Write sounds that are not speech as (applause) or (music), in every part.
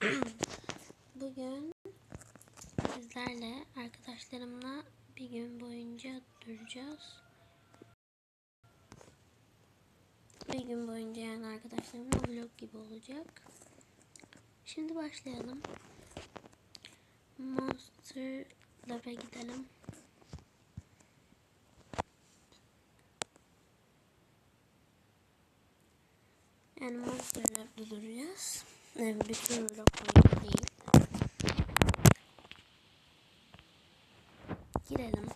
(clears throat) Bugün sizlerle arkadaşlarımla bir gün boyunca duracağız. Bir gün boyunca yani arkadaşlarımla vlog gibi olacak. Şimdi başlayalım. Monster Lab'e gidelim. Yani Monster Lab'de duracağız. Yani bütün boyunca değil. Girelim.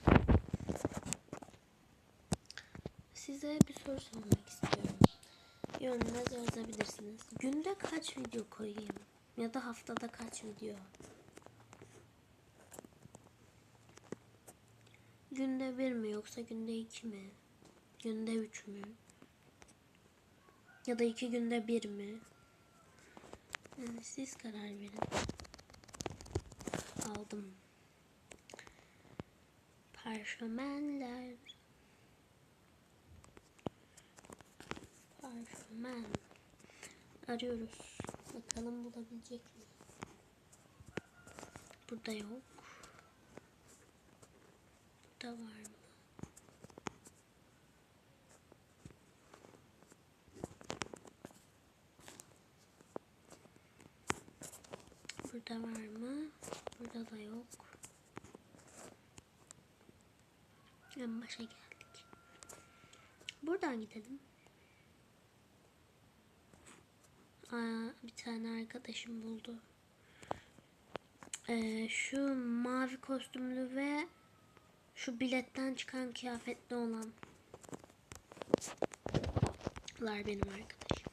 Size bir soru sormak istiyorum. Yorumlara yazabilirsiniz. Günde kaç video koyayım? Ya da haftada kaç video? Günde bir mi yoksa günde iki mi? Günde üç mü? Ya da iki günde bir mi? Yani siz karar verin. Aldım. Parşömenler. Parşömen. Arıyoruz. Bakalım bulabilecek mi? Burada yok. Burada var mı? Burada var mı? Burada da yok. En başa geldik. Buradan gidelim. Aa, bir tane arkadaşım buldu. Ee, şu mavi kostümlü ve şu biletten çıkan kıyafetli olan lar benim arkadaşım.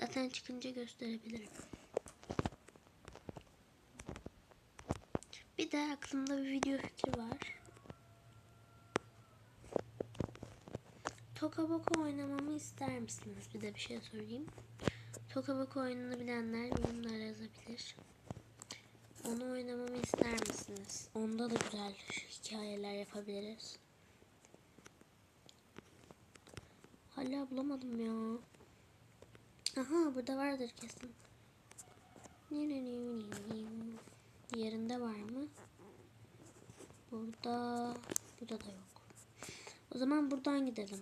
Zaten çıkınca gösterebilirim. Bir de aklımda bir video fikri var. Tokaboko oynamamı ister misiniz? Bir de bir şey sorayım. Tokaboko oyununu bilenler yorumlara yazabilir. Onu oynamamı ister misiniz? Onda da güzel hikayeler yapabiliriz. Hala bulamadım ya. Aha burada vardır kesin. Yerinde var mı? Burada, burada da yok. O zaman buradan gidelim.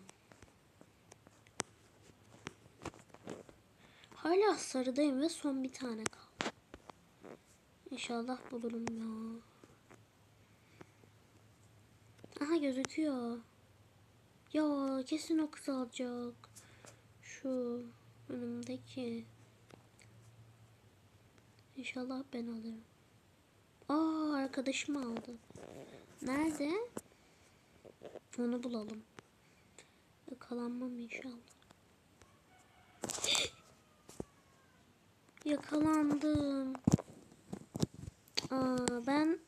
Hala sarıdayım ve son bir tane kaldı. İnşallah bulurum ya. Aha gözüküyor. Ya kesin o kız alacak. Şu önümdeki. İnşallah ben alırım. Aa arkadaşım aldı. Nerede? Onu bulalım. Yakalanmam inşallah. Yakalandım. Aa, ben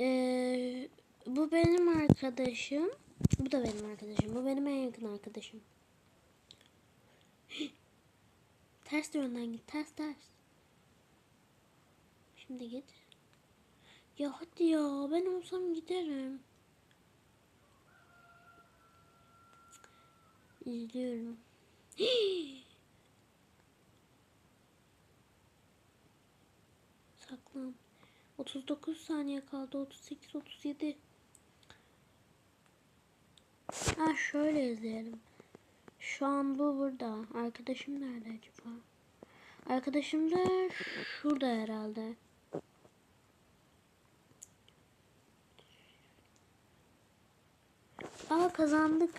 ee, bu benim arkadaşım. Bu da benim arkadaşım. Bu benim en yakın arkadaşım. (gasps) ters yönden git. Ters ters. Şimdi git. Ya hadi ya ben olsam giderim. İzliyorum. (gasps) Saklan. 39 saniye kaldı. 38 37. Ha şöyle izleyelim. Şu an bu burada. Arkadaşım nerede acaba? Arkadaşım da şurada herhalde. Aa kazandık.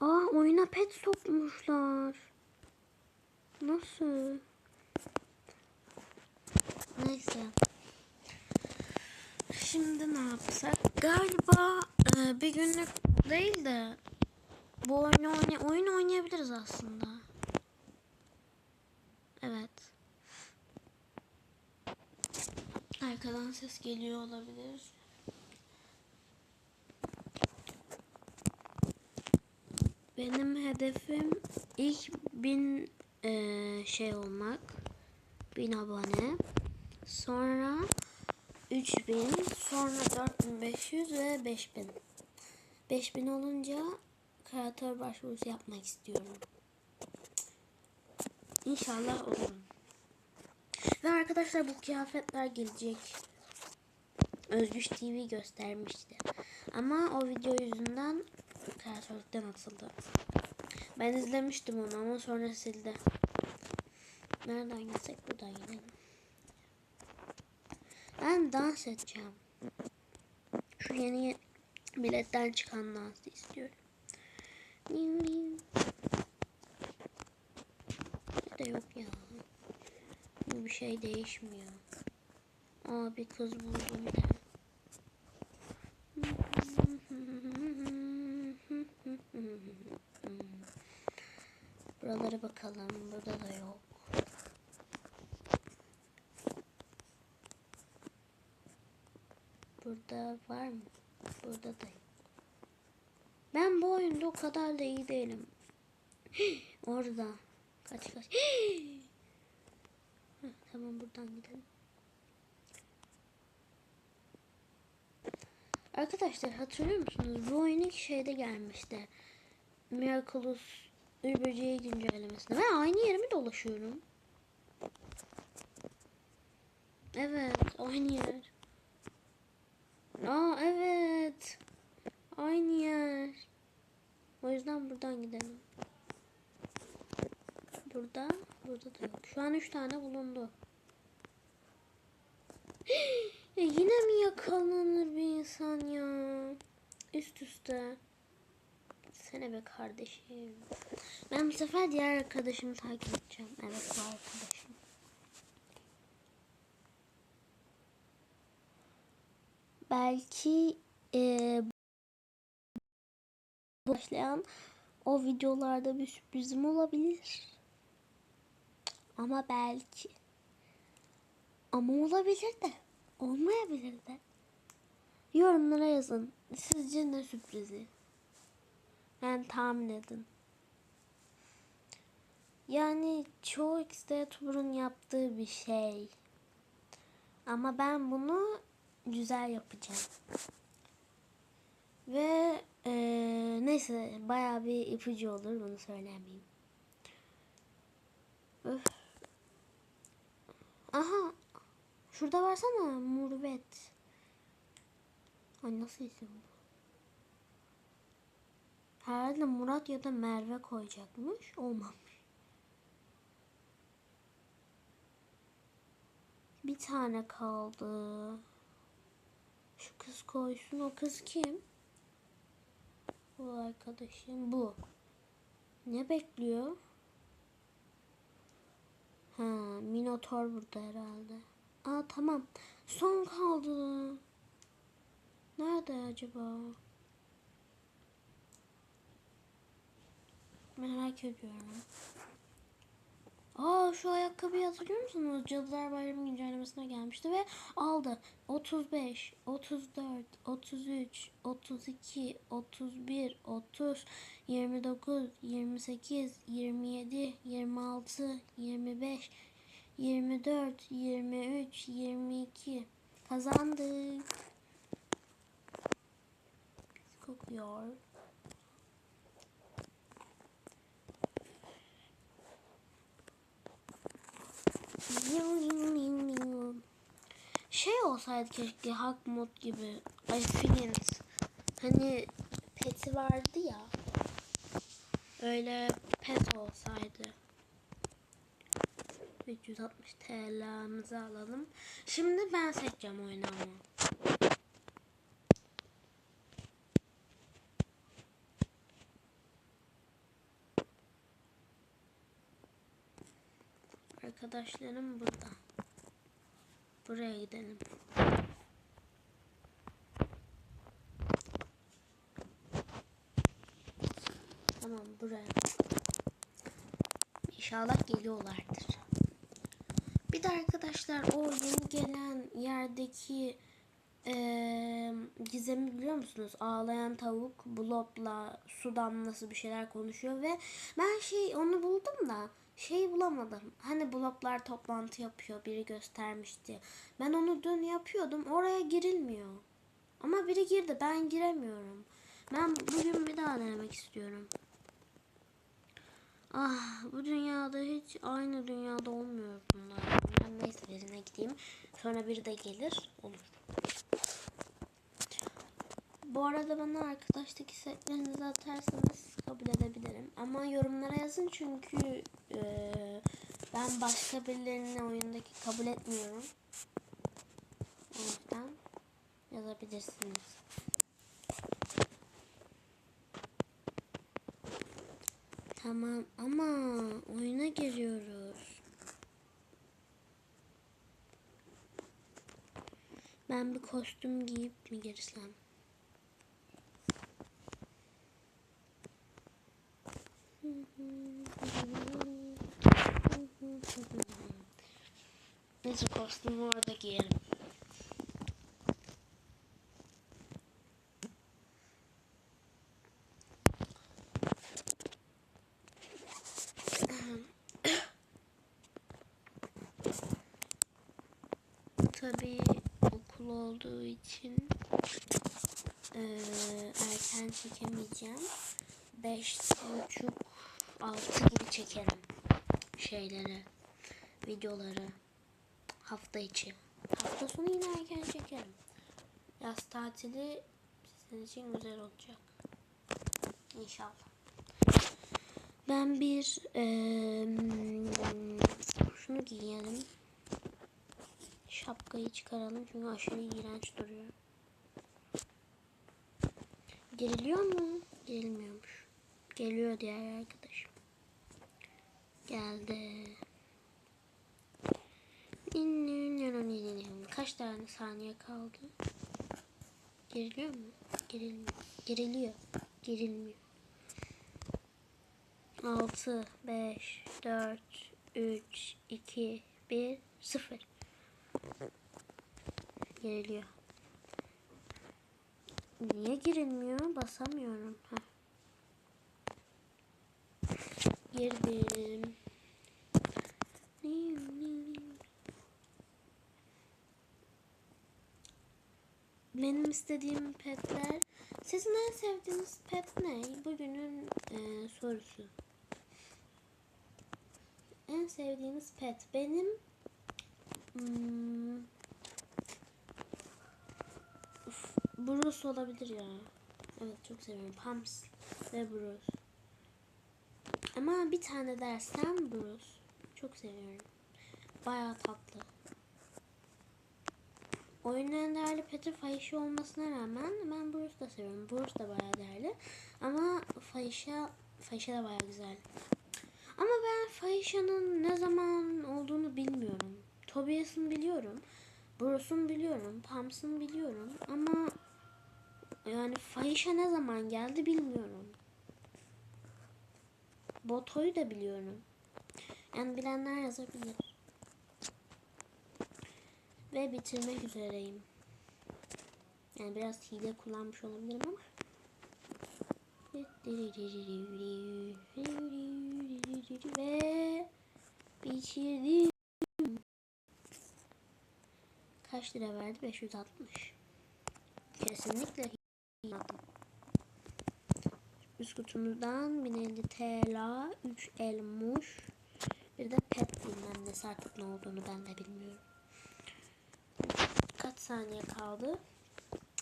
Aa oyuna pet sokmuşlar. Nasıl? Neyse. Şimdi ne yapsak? Galiba e, bir günlük değil de bu oyunu oynay oyun oynayabiliriz aslında. Evet. Arkadan ses geliyor olabilir. Benim hedefim ilk bin e, şey olmak. Bin abone. Sonra 3000, sonra 4500 ve 5000. 5000 olunca kreatör başvurusu yapmak istiyorum. İnşallah olurum. Ve arkadaşlar bu kıyafetler gelecek. Özgüç TV göstermişti. Ama o video yüzünden kreatörlükten atıldı. Ben izlemiştim onu ama sonra sildi. Nereden gitsek buradan gidelim. Ben dans edeceğim. Şu yeni biletten çıkan dansı istiyorum. Ne de yok ya. Bu bir şey değişmiyor. Aa bir kız buldum da. Buralara bakalım. Burada da yok. Burada var mı? Burada da. Ben bu oyunda o kadar da iyi değilim. (gasps) Orada. Kaç kaç. (gasps) Tamam buradan gidelim. Arkadaşlar hatırlıyor musunuz? Bu oyun ilk şeyde gelmişti. Miraculous Ür Böceği güncellemesinde. Ben aynı yerimi dolaşıyorum. Evet, aynı yer. Aa evet. Aynı yer. O yüzden buradan gidelim. Burada, burada da yok. Şu an üç tane bulundu. ya (gasps) yine mi yakalanır bir insan ya? Üst üste. Sene be kardeşim. Ben bu sefer diğer arkadaşımı takip edeceğim. Evet bu arkadaşım. Belki eee başlayan o videolarda bir sürprizim olabilir. Ama belki. Ama olabilir de. Olmayabilir de. Yorumlara yazın. Sizce ne sürprizi? Yani tahmin edin. Yani çoğu X-Youtuber'ın yaptığı bir şey. Ama ben bunu güzel yapacağım. Ve eee, neyse bayağı bir ipucu olur bunu söylemeyeyim. Öf. Aha. Şurada varsana Murvet. Ay nasıl isim bu? Herhalde Murat ya da Merve koyacakmış. Olmamış. Bir tane kaldı. Şu kız koysun. O kız kim? Bu arkadaşım bu. Ne bekliyor? Ha, Minotor burada herhalde. Aa tamam. Son kaldı. Nerede acaba? Merak ediyorum. Aa şu ayakkabıyı hatırlıyor musunuz? Cadılar Bayramı güncellemesine gelmişti ve aldı. 35, 34, 33, 32, 31, 30, 29, 28, 27, 26, 25, 24, 23, 22. Kazandık. Kokuyor. Şey olsaydı keşke Hak mod gibi. Ay Flint. Hani peti vardı ya. Öyle pet olsaydı. 360 TL'mizi alalım. Şimdi ben seçeceğim oynamamı. Arkadaşlarım burada. Buraya gidelim. Tamam buraya. İnşallah geliyorlardır. Bir de arkadaşlar o yeni gelen yerdeki eee gizemi biliyor musunuz? Ağlayan tavuk blobla su damlası bir şeyler konuşuyor ve ben şey onu buldum da şey bulamadım. Hani bloblar toplantı yapıyor biri göstermişti. Ben onu dün yapıyordum oraya girilmiyor. Ama biri girdi ben giremiyorum. Ben bugün bir daha denemek istiyorum. Ah bu dünyada hiç aynı dünyada olmuyor bunlar. Ben neyse birine gideyim. Sonra biri de gelir. Olur. Bu arada bana arkadaştaki setlerinizi atarsanız kabul edebilirim. Ama yorumlara yazın çünkü e, ben başka birilerinin oyundaki kabul etmiyorum. O yüzden yazabilirsiniz. Tamam ama oyuna giriyoruz. Ben bir kostüm giyip mi girsem? Neyse kostümü orada giyerim. Tabii okul olduğu için eee, erken çekemeyeceğim. Beş buçuk altı gibi çekerim şeyleri, videoları hafta içi. Hafta sonu yine erken çekerim. Yaz tatili sizin için güzel olacak. İnşallah. Ben bir eee, şunu giyelim. Şapkayı çıkaralım çünkü aşırı iğrenç duruyor. Geriliyor mu? Gerilmiyormuş. Geliyor diğer arkadaşım. Geldi. Kaç tane saniye kaldı? Geriliyor mu? Gerilmiyor. Geriliyor. Gerilmiyor. 6, 5, 4, 3, 2, 1, 0. Geriliyor. Niye girilmiyor? Basamıyorum. Heh. Girdim. Benim istediğim petler. Sizin en sevdiğiniz pet ne? Bugünün e, sorusu. En sevdiğiniz pet benim hmm, Bruce olabilir ya. Evet çok seviyorum. Pumps ve Bruce. Ama bir tane dersem Bruce. Çok seviyorum. Bayağı tatlı. Oyunun en değerli peti Fayşa olmasına rağmen ben Bruce da seviyorum. Bruce da bayağı değerli. Ama Fayşa, Fayşa da bayağı güzel. Ama ben Fayşa'nın ne zaman olduğunu bilmiyorum. Tobias'ın biliyorum. Bruce'un biliyorum. Pumps'ın biliyorum. Ama yani Fayşa ne zaman geldi bilmiyorum. Boto'yu da biliyorum. Yani bilenler yazabilir. Ve bitirmek üzereyim. Yani biraz hile kullanmış olabilirim ama. Ve bitirdim. Kaç lira verdi? 560. Kesinlikle yaptım. Kutumuzdan 1050 TL, 3 elmuş, bir de pet bilmem nesi artık ne olduğunu ben de bilmiyorum. Kaç saniye kaldı?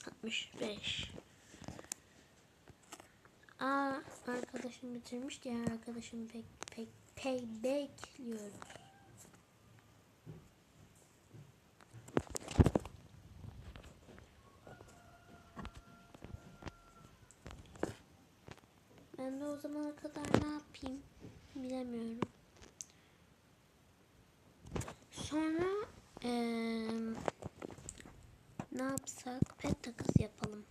65. Aa arkadaşım bitirmiş. Diğer arkadaşım pek pek pek bekliyoruz. Ben de o zamana kadar ne yapayım bilemiyorum. Sonra eee, ne yapsak pet takası yapalım.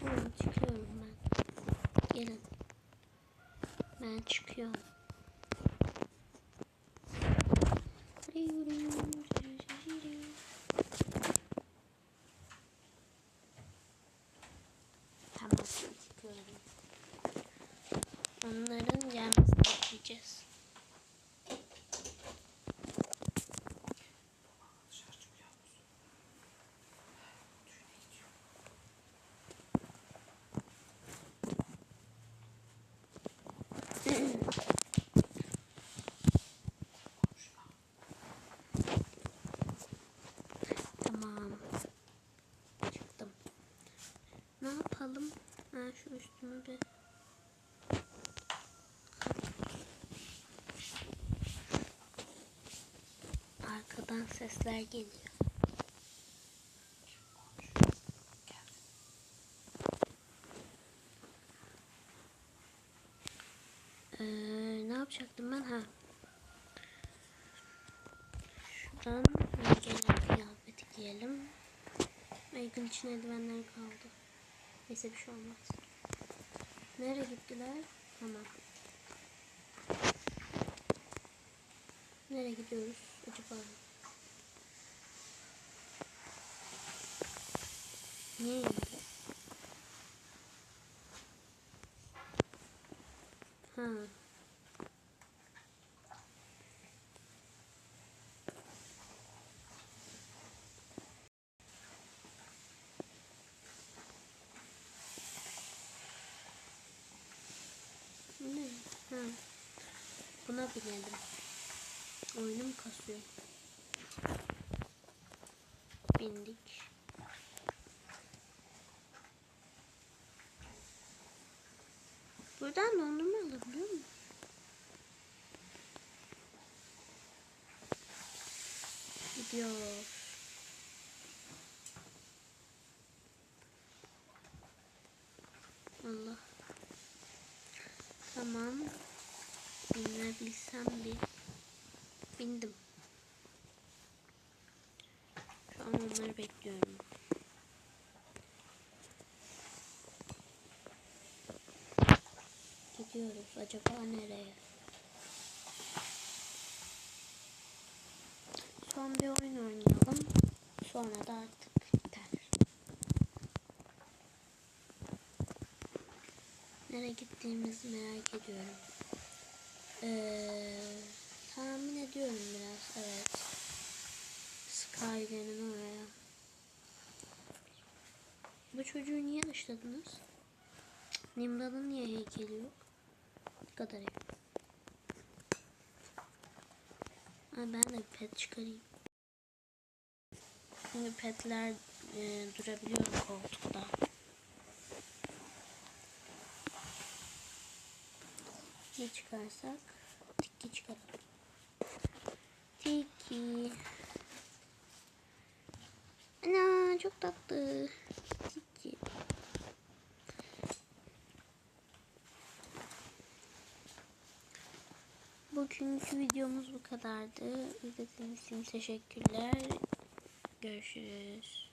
Tamam çıkıyorum ben. Gelin. Ben çıkıyorum. Tamam çıkıyorum. Onların gelmesini bekleyeceğiz. Ne yapalım? Üstümü bir Arkadan sesler geliyor. Ee, ne yapacaktım ben? Ha. Şuradan gelen kıyafeti giyelim. Aygın için eldivenler kaldı. Neyse bir şey olmaz. Nereye gittiler? Tamam. Nereye gidiyoruz acaba? Niye indi? Ha. Bu Ne? Ha. Binelim. Oyunum kasıyor. Bindik. Buradan dondurma alabiliyor muyum? Gidiyor. 81 bindim. Şu an onları bekliyorum. Gidiyoruz. Acaba nereye? Son bir oyun oynayalım. Sonra da artık Nereye gittiğimizi merak ediyorum. Ee, tahmin ediyorum biraz. Evet. Skyler'in oraya. Bu çocuğu niye dışladınız? Nimra'nın niye heykeli yok? Ne kadar iyi. Ha, ben de bir pet çıkarayım. Çünkü petler e, durabiliyor koltukta. Ne çıkarsak? Tiki çıkaralım. Tiki. Ana çok tatlı. Tiki. Bugünkü videomuz bu kadardı. İzlediğiniz için teşekkürler. Görüşürüz.